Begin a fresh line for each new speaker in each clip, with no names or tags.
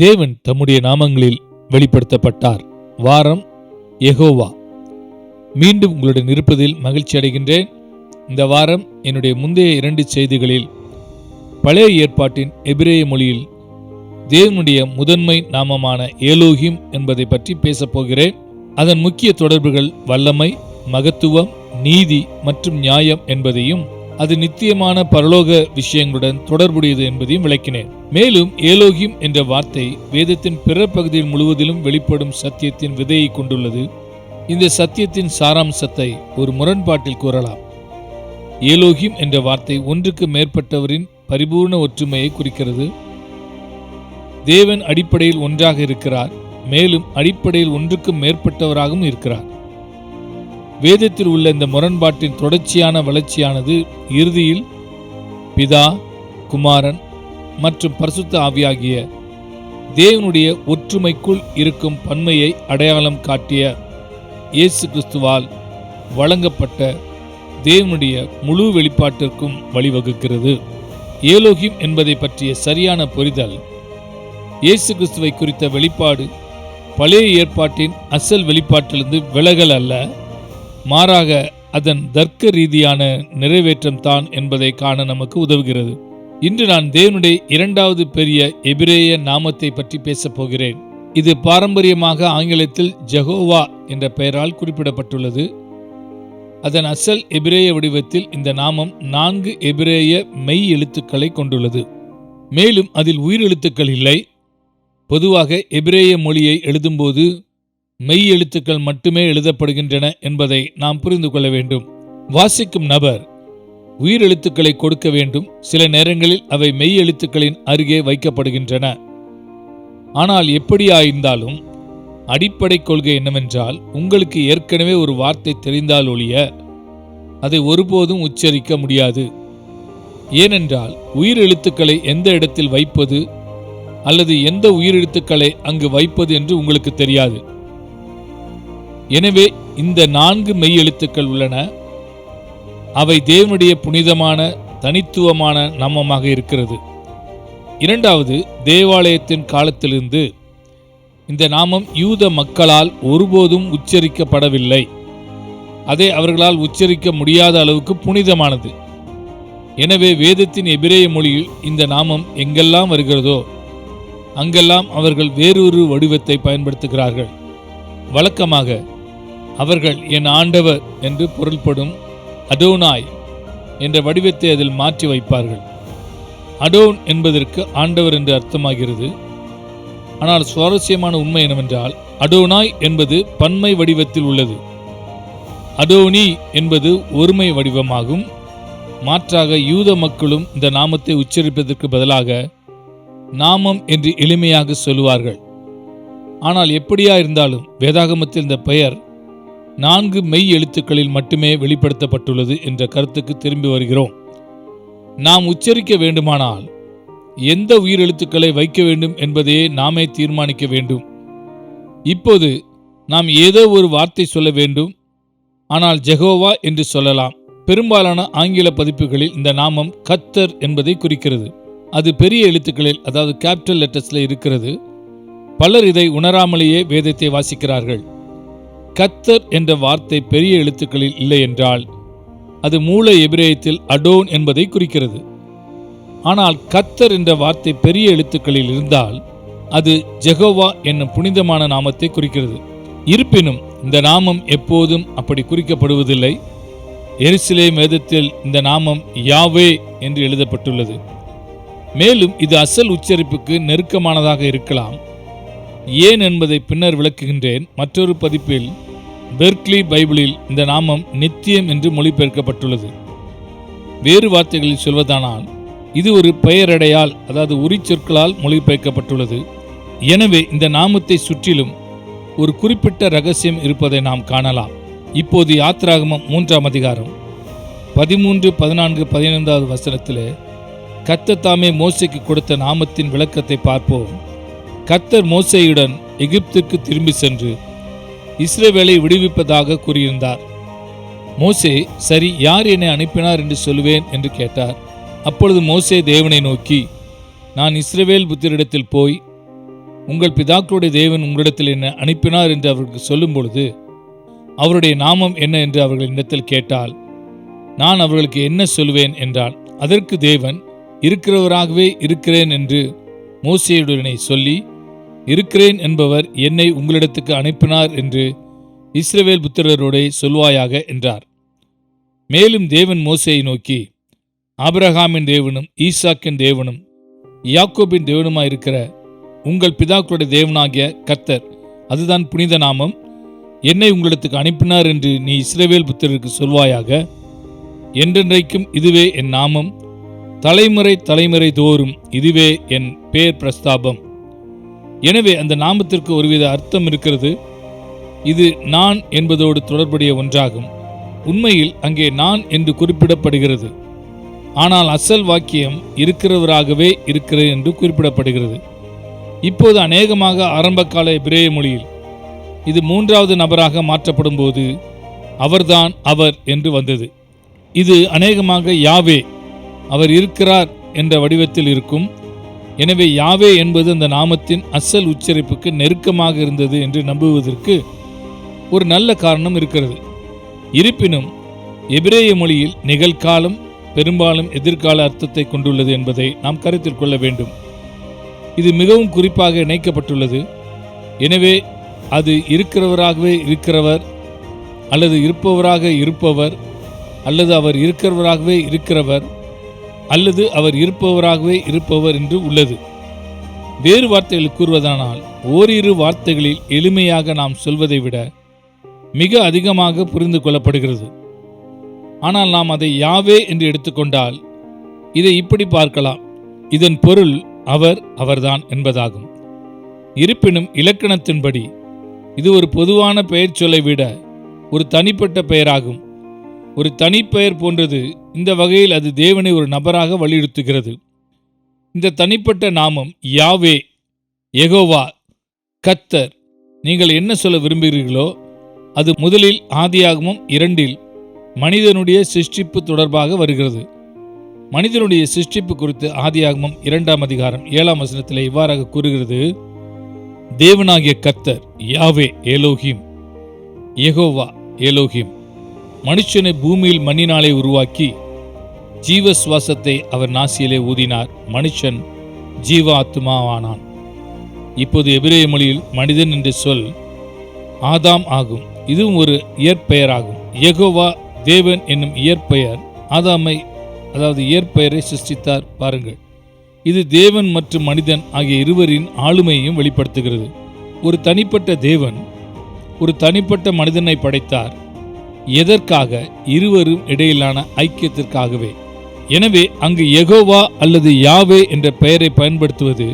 தேவன் தம்முடைய நாமங்களில் வெளிப்படுத்தப்பட்டார். வாரம் எகோவா மீண்டும் உங்களுடன் இருப்பதில் மகிழ்ச்சி அடைகின்றேன். இந்த வாரம் என்னுடைய முந்தைய இரண்டு செய்திகளில் பழைய ஏற்பாட்டின் எபிரேய மொழியில் தேவனுடைய முதன்மை நாமமான ஏலோகிம் என்பதை பற்றி பேசப்போகிறேன் அதன் முக்கிய தொடர்புகள் வல்லமை மகத்துவம் நீதி மற்றும் நியாயம் என்பதையும் அது நித்தியமான பரலோக விஷயங்களுடன் தொடர்புடையது என்பதையும் விளக்கினேன். மேலும் ஏலோகிம் என்ற வார்த்தை வேதத்தின் பிற பகுதியில் முழுவதிலும் வெளிப்படும் சத்தியத்தின் விதையை கொண்டுள்ளது. இந்த சத்தியத்தின் சாராம்சத்தை ஒரு முரண்பாட்டில் கூறலாம். ஏலோகிம் என்ற வார்த்தை ஒன்றுக்கு மேற்பட்டவரின் பரிபூர்ண ஒற்றுமையை குறிக்கிறது. தேவன் அடிப்படையில் ஒன்றாக இருக்கிறார் மேலும் அடிப்படையில் ஒன்றுக்கும் மேற்பட்டவராகவும் இருக்கிறார். வேதத்தில் உள்ள இந்த முரண்பாட்டின் தொடர்ச்சியான வளர்ச்சியானது இறுதியில் பிதா குமாரன் மற்றும் பரிசுத்த ஆவியாகிய தேவனுடைய ஒற்றுமைக்குள் இருக்கும் பன்மையை அடையாளம் காட்டிய இயேசு கிறிஸ்துவால் வழங்கப்பட்ட தேவனுடைய முழு வெளிப்பாட்டிற்கும் வழிவகுக்கிறது. ஏலோகிம் என்பதை பற்றிய சரியான புரிதல் இயேசு கிறிஸ்துவை குறித்த வெளிப்பாடு பழைய ஏற்பாட்டின் அசல் வெளிப்பாட்டிலிருந்து விலகல் அல்ல. மாறாக அதன் தர்க்க ரீதியான நிறைவேற்றம் தான் என்பதை காண நமக்கு உதவுகிறது. இன்று நான் தேவனுடைய இரண்டாவது பெரிய எபிரேய நாமத்தை பற்றி பேசப் போகிறேன். இது பாரம்பரியமாக ஆங்கிலத்தில் ஜெகோவா என்ற பெயரால் குறிப்பிடப்பட்டுள்ளது. அதன் அசல் எபிரேய வடிவத்தில் இந்த நாமம் நான்கு எபிரேய மெய் எழுத்துக்களை கொண்டுள்ளது. மேலும் அதில் உயிரெழுத்துக்கள் இல்லை. பொதுவாக எபிரேய மொழியை எழுதும்போது மெய் எழுத்துக்கள் மட்டுமே எழுதப்படுகின்றன என்பதை நாம் புரிந்து கொள்ள வேண்டும். வாசிக்கும் நபர் உயிர் எழுத்துக்களை கொடுக்க வேண்டும். சில நேரங்களில் அவை மெய் எழுத்துக்களின் அருகே வைக்கப்படுகின்றன. ஆனால் எப்படியாயிருந்தாலும் அடிப்படை கொள்கை என்னவென்றால் உங்களுக்கு ஏற்கனவே ஒரு வார்த்தை தெரிந்தால் ஒழிய அதை ஒருபோதும் உச்சரிக்க முடியாது. ஏனென்றால் உயிர் எழுத்துக்களை எந்த இடத்தில் வைப்பது அல்லது எந்த உயிரெழுத்துக்களை அங்கு வைப்பது என்று உங்களுக்கு தெரியாது. எனவே இந்த நான்கு மெய் எழுத்துக்கள் உள்ளன. அவை தேவனுடைய புனிதமான தனித்துவமான நாமமாக இருக்கிறது. இரண்டாவது தேவாலயத்தின் காலத்திலிருந்து. இந்த நாமம் யூத மக்களால் ஒருபோதும் உச்சரிக்கப்படவில்லை. அதை அவர்களால் உச்சரிக்க முடியாத அளவுக்கு புனிதமானது. எனவே வேதத்தின் எபிரேய மொழியில் இந்த நாமம் எங்கெல்லாம் வருகிறதோ அங்கெல்லாம் அவர்கள் வேறொரு வடிவத்தை பயன்படுத்துகிறார்கள். வழக்கமாக அவர்கள் என் ஆண்டவர் என்று பொருள்படும் அடோனாய் என்ற வடிவத்தை அதில் மாற்றி வைப்பார்கள். அடோன் என்பதற்கு ஆண்டவர் என்று அர்த்தமாகிறது. ஆனால் சுவாரஸ்யமான உண்மை என்னவென்றால் அடோனாய் என்பது பன்மை வடிவத்தில் உள்ளது. அடோனி என்பது ஒருமை வடிவமாகும். மாற்றாக யூத மக்களும் இந்த நாமத்தை உச்சரிப்பதற்கு பதிலாக நாமம் என்று எளிமையாக சொல்லுவார்கள். ஆனால் எப்படியா இருந்தாலும் வேதாகமத்தில் இந்த பெயர் நான்கு மெய் எழுத்துக்களில் மட்டுமே வெளிப்படுத்தப்பட்டுள்ளது என்ற கருத்துக்கு திரும்பி வருகிறோம். நாம் உச்சரிக்க வேண்டுமானால் எந்த உயிரெழுத்துக்களை வைக்க வேண்டும் என்பதையே நாமே தீர்மானிக்க வேண்டும். இப்போது நாம் ஏதோ ஒரு வார்த்தை சொல்ல வேண்டும். ஆனால் ஜெகோவா என்று சொல்லலாம். பெரும்பாலான ஆங்கில பதிப்புகளில் இந்த நாமம் கத்தர் என்பதை குறிக்கிறது. அது பெரிய எழுத்துக்களில் அதாவது கேபிட்டல் லெட்டர்ஸில் இருக்கிறது. பலர் இதை உணராமலேயே வேதத்தை வாசிக்கிறார்கள். கத்தர் என்ற வார்த்தை பெரிய எழுத்துக்களில் இல்லை என்றால் அது மூல எபிரேயத்தில் அடோன் என்பதை குறிக்கிறது. ஆனால் கத்தர் என்ற வார்த்தை பெரிய எழுத்துக்களில் இருந்தால் அது ஜெகோவா என்னும் புனிதமான நாமத்தை குறிக்கிறது. இருப்பினும் இந்த நாமம் எப்போதும் அப்படி குறிக்கப்படுவதில்லை. எரிசிலே வேதத்தில் இந்த நாமம் யாவே என்று எழுதப்பட்டுள்ளது. மேலும் இது அசல் உச்சரிப்புக்கு நெருக்கமானதாக இருக்கலாம். ஏன் என்பதை பின்னர் விளக்குகின்றேன். மற்றொரு பதிப்பில் பெர்க்லி பைபிளில் இந்த நாமம் நித்தியம் என்று மொழிபெயர்க்கப்பட்டுள்ளது. வேறு வார்த்தைகளில் சொல்வதானால் இது ஒரு பெயரடையால் அதாவது உரிச்சொற்களால் மொழிபெயர்க்கப்பட்டுள்ளது. எனவே இந்த நாமத்தை சுற்றிலும் ஒரு குறிப்பிட்ட ரகசியம் இருப்பதை நாம் காணலாம். இப்போது யாத்ராகமம் மூன்றாம் அதிகாரம் பதிமூன்று பதினான்கு பதினைந்தாவது வசனத்தில் கத்த தாமே மோசைக்கு கொடுத்த நாமத்தின் விளக்கத்தை பார்ப்போம். கத்தர் மோசேயுடன் எகிப்திற்கு திரும்பி சென்று இஸ்ரேவேலை விடுவிப்பதாக கூறியிருந்தார். மோசே சரி யார் என்னை அனுப்பினார் என்று சொல்லுவேன்? என்று கேட்டார். அப்பொழுது மோசே தேவனை நோக்கி நான் இஸ்ரவேல் புத்திரிடத்தில் போய் உங்கள் பிதாக்களுடைய தேவன் உங்களிடத்தில் என்ன அனுப்பினார் என்று அவர்களுக்கு சொல்லும் பொழுது அவருடைய நாமம் என்ன என்று அவர்கள் என்னிடத்தில் கேட்டால் நான் அவர்களுக்கு என்ன சொல்வேன் என்றான். அதற்கு தேவன் இருக்கிறவராகவே இருக்கிறேன் என்று மோசையுடனே சொல்லி இருக்கிறேன் என்பவர் என்னை உங்களிடத்துக்கு அனுப்பினார் என்று இஸ்ரவேல் புத்திரரோடே சொல்வாயாக என்றார். மேலும் தேவன் மோசையை நோக்கி ஆபிரகாமின் தேவனும் ஈசாக்கின் தேவனும் யாக்கோபின் தேவனுமாயிருக்கிற உங்கள் பிதாக்களுடைய தேவனாகிய கர்த்தர் அதுதான் புனித நாமம் என்னை உங்களிடத்துக்கு அனுப்பினார் என்று நீ இஸ்ரவேல் புத்திரருக்கு சொல்வாயாக என்றென்றைக்கும் இதுவே என் நாமம் தலைமுறை தலைமுறை தோறும் இதுவே என் பேர் பிரஸ்தாபம். எனவே அந்த நாமத்திற்கு ஒருவித அர்த்தம் இருக்கிறது. இது நான் என்பதோடு தொடர்புடைய ஒன்றாகும். உண்மையில் அங்கே நான் என்று குறிப்பிடப்படுகிறது. ஆனால் அசல் வாக்கியம் இருக்கிறவராகவே இருக்கிறது என்று குறிப்பிடப்படுகிறது. இப்போது அநேகமாக ஆரம்பகால பிரேய மொழியில் இது மூன்றாவது நபராக மாற்றப்படும் போது அவர்தான் அவர் என்று வந்தது. இது அநேகமாக யாவே அவர் இருக்கிறார் என்ற வடிவத்தில் இருக்கும் எனவே யாவே என்பது அந்த நாமத்தின் அசல் உச்சரிப்புக்கு நெருக்கமாக இருந்தது என்று நம்புவதற்கு ஒரு நல்ல காரணம் இருக்கிறது. இருப்பினும் எபிரேய மொழியில் நிகழ்காலம் பெரும்பாலும் எதிர்கால அர்த்தத்தை கொண்டுள்ளது என்பதை நாம் கருத்தில் கொள்ள வேண்டும். இது மிகவும் குறிப்பாக இணைக்கப்பட்டுள்ளது. எனவே அது இருக்கிறவராகவே இருக்கிறவர் அல்லது இருப்பவராக இருப்பவர் அல்லது அவர் இருக்கிறவராகவே இருக்கிறவர் அல்லது அவர் இருப்பவராகவே இருப்பவர் என்று உள்ளது. வேறு வார்த்தைகள் கூறுவதானால் ஓரிரு வார்த்தைகளில் எளிமையாக நாம் சொல்வதை விட மிக அதிகமாக புரிந்து கொள்ளப்படுகிறது. ஆனால் நாம் அதை யாவே என்று எடுத்துக்கொண்டால் இதை இப்படி பார்க்கலாம். இதன் பொருள் அவர் அவர்தான் என்பதாகும். இருப்பினும் இலக்கணத்தின்படி இது ஒரு பொதுவான பெயர் சொல்லை விட ஒரு தனிப்பட்ட பெயராகும். ஒரு தனிப்பெயர் போன்றது இந்த வகையில் அது தேவனை ஒரு நபராக வலியுறுத்துகிறது. இந்த தனிப்பட்ட நாமம் யாவே எகோவா கத்தர் நீங்கள் என்ன சொல்ல விரும்புகிறீர்களோ அது முதலில் ஆதியாகமும் இரண்டில் மனிதனுடைய சிருஷ்டிப்பு தொடர்பாக வருகிறது. மனிதனுடைய சிருஷ்டிப்பு குறித்து ஆதியாகமம் இரண்டாம் அதிகாரம் ஏழாம் வசனத்தில் இவ்வாறாக கூறுகிறது. தேவனாகிய கத்தர் யாவே ஏலோஹிம் எகோவா ஏலோஹிம் மனுஷனை பூமியில் மண்ணினாலே உருவாக்கி ஜீவ சுவாசத்தை அவர் நாசியிலே ஊதினார். மனுஷன் ஜீவாத்மாவானான். இப்போது எபிரேய மொழியில் மனிதன் என்ற சொல் ஆதாம் ஆகும். இதுவும் ஒரு இயற்பெயராகும். எகோவா தேவன் என்னும் இயற்பெயர் ஆதாமை அதாவது இயற்பெயரை சிருஷ்டித்தார். பாருங்கள். இது தேவன் மற்றும் மனிதன் ஆகிய இருவரின் ஆளுமையையும் வெளிப்படுத்துகிறது. ஒரு தனிப்பட்ட தேவன் ஒரு தனிப்பட்ட மனிதனை படைத்தார். எதற்காக? இருவரும் இடையிலான ஐக்கியத்திற்காகவே. எனவே அங்கு எகோவா அல்லது யாவே என்ற பெயரை பயன்படுத்துவது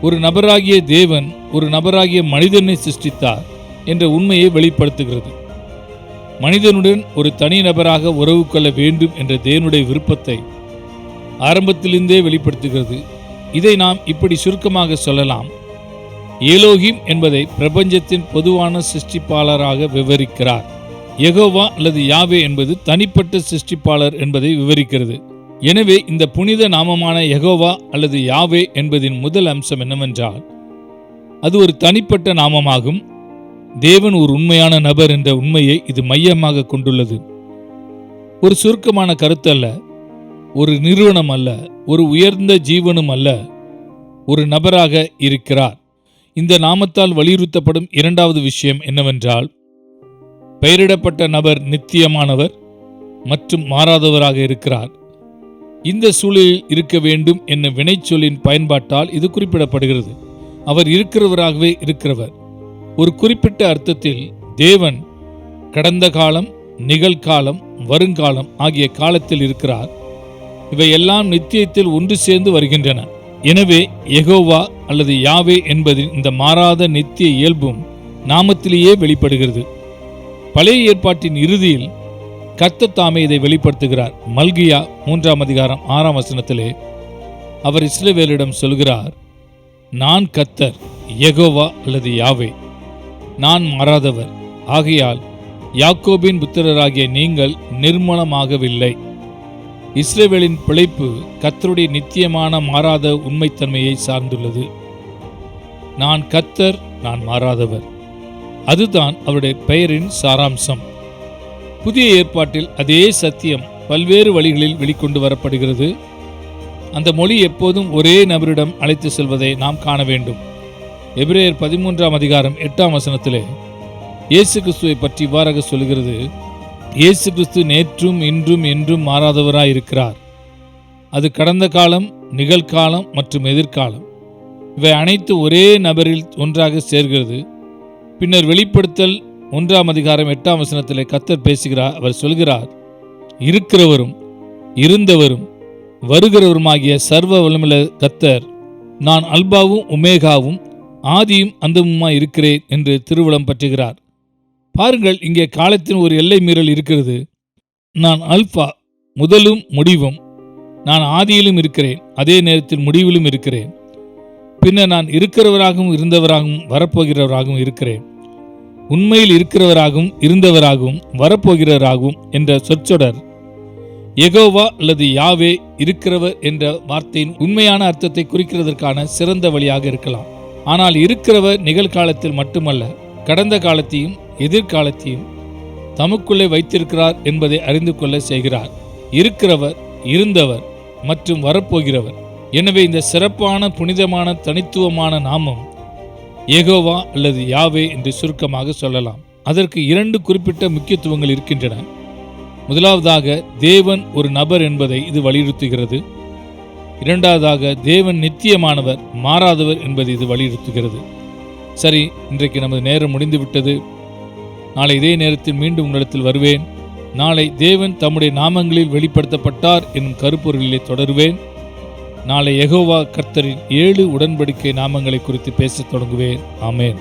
ஒரு நபராகிய தேவன் ஒரு நபராகிய மனிதனை சிருஷ்டித்தார் என்ற உண்மையை வெளிப்படுத்துகிறது. மனிதனுடன் ஒரு தனி நபராக உறவு கொள்ள வேண்டும் என்ற தேவனுடைய விருப்பத்தை ஆரம்பத்திலிருந்தே வெளிப்படுத்துகிறது. இதை நாம் இப்படி சுருக்கமாக சொல்லலாம். ஏலோகிம் என்பதை பிரபஞ்சத்தின் பொதுவான சிருஷ்டிப்பாளராக விவரிக்கிறார். எகோவா அல்லது யாவே என்பது தனிப்பட்ட சிருஷ்டிப்பாளர் என்பதை விவரிக்கிறது. எனவே இந்த புனித நாமமான யகோவா அல்லது யாவே என்பதின் முதல் அம்சம் என்னவென்றால் அது ஒரு தனிப்பட்ட நாமமாகும். தேவன் ஒரு உண்மையான நபர் என்ற உண்மையை இது மையமாக கொண்டுள்ளது. ஒரு சுருக்கமான கருத்து அல்ல ஒரு நிறுவனம் அல்ல ஒரு உயர்ந்த ஜீவனும் அல்ல ஒரு நபராக இருக்கிறார். இந்த நாமத்தால் வலியுறுத்தப்படும் இரண்டாவது விஷயம் என்னவென்றால் பெயரிடப்பட்ட நபர் நித்தியமானவர் மற்றும் மாறாதவராக இருக்கிறார். இந்த சூழலில் இருக்க வேண்டும் என்ன வினைச்சொல்லின் பயன்பாட்டால் இது குறிப்பிடப்படுகிறது. அவர் இருக்கிறவராகவே இருக்கிறவர். ஒரு குறிப்பிட்ட அர்த்தத்தில் தேவன் கடந்த காலம் நிகழ்காலம் வருங்காலம் ஆகிய காலத்தில் இருக்கிறார். இவையெல்லாம் நித்தியத்தில் ஒன்று சேர்ந்து வருகின்றன. எனவே எகோவா அல்லது யாவே என்பதின் இந்த மாறாத நித்திய இயல்பும் நாமத்திலேயே வெளிப்படுகிறது. பழைய ஏற்பாட்டின் இறுதியில் கர்த்தர் தாமே இதை வெளிப்படுத்துகிறார். மல்கியா மூன்றாம் அதிகாரம் ஆறாம் வசனத்திலே அவர் இஸ்ரேவேலிடம் சொல்கிறார் நான் கத்தர் எகோவா அல்லது யாவே? நான் மாறாதவர். ஆகையால் யாக்கோபின் புத்திரராகிய நீங்கள் நிர்மலமாகவில்லை. இஸ்ரேவேலின் பிழைப்பு கத்தருடைய நித்தியமான மாறாத உண்மைத்தன்மையை சார்ந்துள்ளது. நான் கத்தர் நான் மாறாதவர். அதுதான் அவருடைய பெயரின் சாராம்சம். புதிய ஏற்பாட்டில் அதே சத்தியம் பல்வேறு வழிகளில் வெளிக்கொண்டு வரப்படுகிறது. அந்த மொழி எப்போதும் ஒரே நபரிடம் அழைத்து செல்வதை நாம் காண வேண்டும். எபிரேயர் பதிமூன்றாம் அதிகாரம் எட்டாம் வசனத்திலே இயேசு கிறிஸ்துவை பற்றி இவ்வாறாக சொல்கிறது இயேசு கிறிஸ்து நேற்றும் இன்றும் என்றும் மாறாதவராய் இருக்கிறார் அது கடந்த காலம் நிகழ்காலம் மற்றும் எதிர்காலம். இவை அனைத்து ஒரே நபரில் ஒன்றாக சேர்கிறது. பின்னர் வெளிப்படுத்தல் ஒன்றாம் அதிகாரம் எட்டாம் வசனத்தில் கத்தர் பேசுகிறார் அவர் சொல்கிறார் இருக்கிறவரும் இருந்தவரும் வருகிறவருமாகிய சர்வ வல்லமுள்ள கத்தர் நான் அல்பாவும் உமேகாவும் ஆதியும் அந்தமுமாய் இருக்கிறேன் என்று திருவுளம் பற்றுகிறார். பாருங்கள் இங்கே காலத்தின் ஒரு எல்லை மீறல் இருக்கிறது. நான் அல்பா முதலும் முடிவும் நான் ஆதியிலும் இருக்கிறேன் அதே நேரத்தில் முடிவிலும் இருக்கிறேன். பின்னர் நான் இருக்கிறவராகவும் இருந்தவராகவும் வரப்போகிறவராகவும் இருக்கிறேன். உண்மையில் இருக்கிறவராகவும் இருந்தவராகவும் வரப்போகிறவராகவும் என்ற சொற்றொடர் எகோவா அல்லது யாவே இருக்கிறவர் என்ற வார்த்தையின் உண்மையான அர்த்தத்தை குறிக்கிறதற்கான சிறந்த வழியாக இருக்கலாம். ஆனால் இருக்கிறவர் நிகழ்காலத்தில் மட்டுமல்ல கடந்த காலத்தையும் எதிர்காலத்தையும் தமக்குள்ளே வைத்திருக்கிறார் என்பதை அறிந்து கொள்ள செய்கிறார். இருக்கிறவர் இருந்தவர் மற்றும் வரப்போகிறவர். எனவே இந்த சிறப்பான புனிதமான தனித்துவமான நாமம் ஏகோவா அல்லது யாவே என்று சுருக்கமாக சொல்லலாம். அதற்கு இரண்டு குறிப்பிட்ட முக்கியத்துவங்கள் இருக்கின்றன. முதலாவதாக தேவன் ஒரு நபர் என்பதை இது வலியுறுத்துகிறது. இரண்டாவதாக தேவன் நித்தியமானவர் மாறாதவர் என்பதை இது வலியுறுத்துகிறது. சரி இன்றைக்கு நமது நேரம் முடிந்துவிட்டது. நாளை இதே நேரத்தில் மீண்டும் உங்களிடத்தில் வருவேன். நாளை தேவன் தம்முடைய நாமங்களில் வெளிப்படுத்தப்பட்டார் என்னும் கருப்பொருளிலே தொடருவேன். நாளை யெகோவா கர்த்தரின் ஏழு உடன்படிக்கை நாமங்களை குறித்து பேசத் தொடங்குவேன். ஆமேன்.